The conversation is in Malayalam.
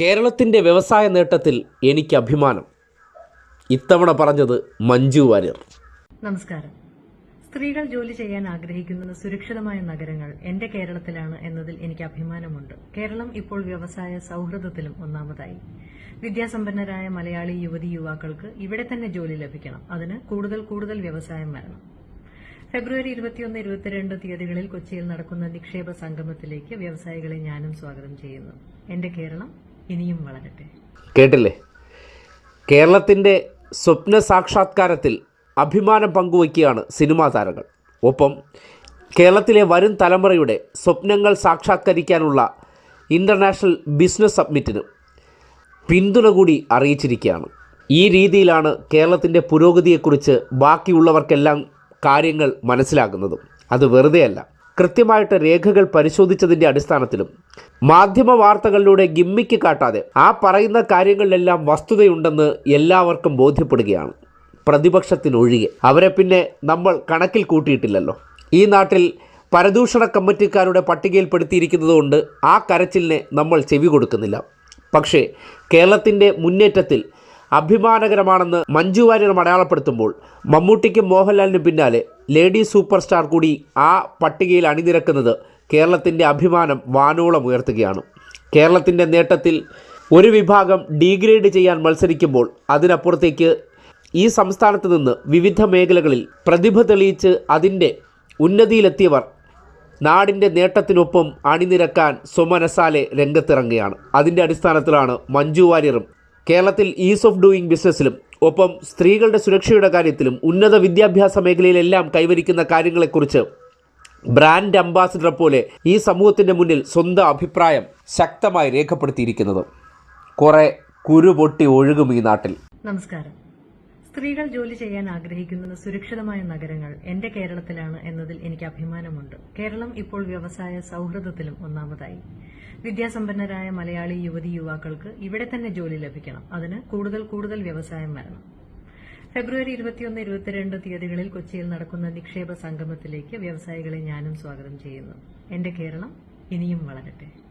കേരളത്തിന്റെ വ്യവസായ നേട്ടത്തിൽ എനിക്ക് അഭിമാനം. ഇത്തവണ പറഞ്ഞത് മഞ്ജു വാര്യർ. നമസ്കാരം. സ്ത്രീകൾ ജോലി ചെയ്യാൻ ആഗ്രഹിക്കുന്ന സുരക്ഷിതമായ നഗരങ്ങൾ എന്റെ കേരളത്തിലാണ് എന്നതിൽ എനിക്ക് അഭിമാനമുണ്ട്. കേരളം ഇപ്പോൾ വ്യവസായ സൌഹൃദത്തിലും ഒന്നാമതായി. വിദ്യാസമ്പന്നരായ മലയാളി യുവതി യുവാക്കൾക്ക് ഇവിടെ തന്നെ ജോലി ലഭിക്കണം. അതിന് കൂടുതൽ കൂടുതൽ വ്യവസായം വരണം. ഫെബ്രുവരി ഇരുപത്തിയൊന്ന് ഇരുപത്തിരണ്ട് തീയതികളിൽ കൊച്ചിയിൽ നടക്കുന്ന നിക്ഷേപ സംഗമത്തിലേക്ക് വ്യവസായികളെ ഞാനും സ്വാഗതം ചെയ്യുന്നു. എന്റെ കേരളം ഇനിയും വളരട്ടെ. കേട്ടില്ലേ? കേരളത്തിന്റെ സ്വപ്ന സാക്ഷാത്കാരത്തിൽ അഭിമാനം പങ്കുവയ്ക്കുകയാണ് സിനിമാ താരങ്ങൾ. ഒപ്പം കേരളത്തിലെ വരും തലമുറയുടെ സ്വപ്നങ്ങൾ സാക്ഷാത്കരിക്കാനുള്ള ഇന്റർനാഷണൽ ബിസിനസ് സബ്മിറ്റിന് പിന്തുണ കൂടി അറിയിച്ചിരിക്കുകയാണ്. ഈ രീതിയിലാണ് കേരളത്തിന്റെ പുരോഗതിയെക്കുറിച്ച് ബാക്കിയുള്ളവർക്കെല്ലാം കാര്യങ്ങൾ മനസ്സിലാകുന്നതും. അത് വെറുതെയല്ല. കൃത്യമായിട്ട് രേഖകൾ പരിശോധിച്ചതിന്റെ അടിസ്ഥാനത്തിലും മാധ്യമ വാർത്തകളിലൂടെ ഗിമ്മിക്ക് കാട്ടാതെ ആ പറയുന്ന കാര്യങ്ങളിലെല്ലാം വസ്തുതയുണ്ടെന്ന് എല്ലാവർക്കും ബോധ്യപ്പെടുകയാണ്. പ്രതിപക്ഷത്തിനൊഴികെ. അവരെ പിന്നെ നമ്മൾ കണക്കിൽ കൂട്ടിയിട്ടില്ലല്ലോ. ഈ നാട്ടിൽ പരദൂഷണ കമ്മിറ്റിക്കാരുടെ പട്ടികയിൽപ്പെടുത്തിയിരിക്കുന്നതുകൊണ്ട് ആ കരച്ചിലിനെ നമ്മൾ ചെവി കൊടുക്കുന്നില്ല. പക്ഷേ കേരളത്തിന്റെ മുന്നേറ്റത്തിൽ അഭിമാനകരമാണെന്ന് മഞ്ജു വാര്യർ അടയാളപ്പെടുത്തുമ്പോൾ മമ്മൂട്ടിക്കും മോഹൻലാലിനും പിന്നാലെ ലേഡി സൂപ്പർ സ്റ്റാർ കൂടി ആ പട്ടികയിൽ അണിനിരക്കുന്നത് കേരളത്തിന്റെ അഭിമാനം വാനോളം ഉയർത്തുകയാണ്. കേരളത്തിന്റെ നേട്ടത്തിൽ ഒരു വിഭാഗം ഡീഗ്രേഡ് ചെയ്യാൻ മത്സരിക്കുമ്പോൾ അതിനപ്പുറത്തേക്ക് ഈ സംസ്ഥാനത്ത് നിന്ന് വിവിധ മേഖലകളിൽ പ്രതിഭ തെളിയിച്ച് അതിന്റെ ഉന്നതിയിലെത്തിയവർ നാടിന്റെ നേട്ടത്തിനൊപ്പം അണിനിരക്കാൻ സ്വമനസാലെ രംഗത്തിറങ്ങുകയാണ്. അതിന്റെ അടിസ്ഥാനത്തിലാണ് മഞ്ജു വാര്യറും കേരളത്തിൽ ഈസ് ഓഫ് ഡൂയിങ് ബിസിനസ്സിലും ഒപ്പം സ്ത്രീകളുടെ സുരക്ഷയുടെ കാര്യത്തിലും ഉന്നത വിദ്യാഭ്യാസ മേഖലയിലെല്ലാം കൈവരിക്കുന്ന കാര്യങ്ങളെക്കുറിച്ച് ബ്രാൻഡ് അംബാസിഡർ പോലെ ഈ സമൂഹത്തിന്റെ മുന്നിൽ സ്വന്തം അഭിപ്രായം ശക്തമായി രേഖപ്പെടുത്തിയിരിക്കുന്നത്. കുറേ കുരുപൊട്ടി ഒഴുകും ഈ നാട്ടിൽ. നമസ്കാരം. സ്ത്രീകൾ ജോലി ചെയ്യാൻ ആഗ്രഹിക്കുന്ന സുരക്ഷിതമായ നഗരങ്ങൾ എന്റെ കേരളത്തിലാണ് എന്നതിൽ എനിക്ക് അഭിമാനമുണ്ട്. കേരളം ഇപ്പോൾ വ്യവസായ സൌഹൃദത്തിലും ഒന്നാമതായി. വിദ്യാസമ്പന്നരായ മലയാളി യുവതി യുവാക്കൾക്ക് ഇവിടെ തന്നെ ജോലി ലഭിക്കണം. അതിന് കൂടുതൽ കൂടുതൽ വ്യവസായം വരണം. ഫെബ്രുവരി ഇരുപത്തിയൊന്ന് ഇരുപത്തിരണ്ട് തീയതികളിൽ കൊച്ചിയിൽ നടക്കുന്ന നിക്ഷേപ സംഗമത്തിലേക്ക് വ്യവസായികളെ ഞാനും സ്വാഗതം ചെയ്യുന്നു. എന്റെ കേരളം ഇനിയും വളരട്ടെ.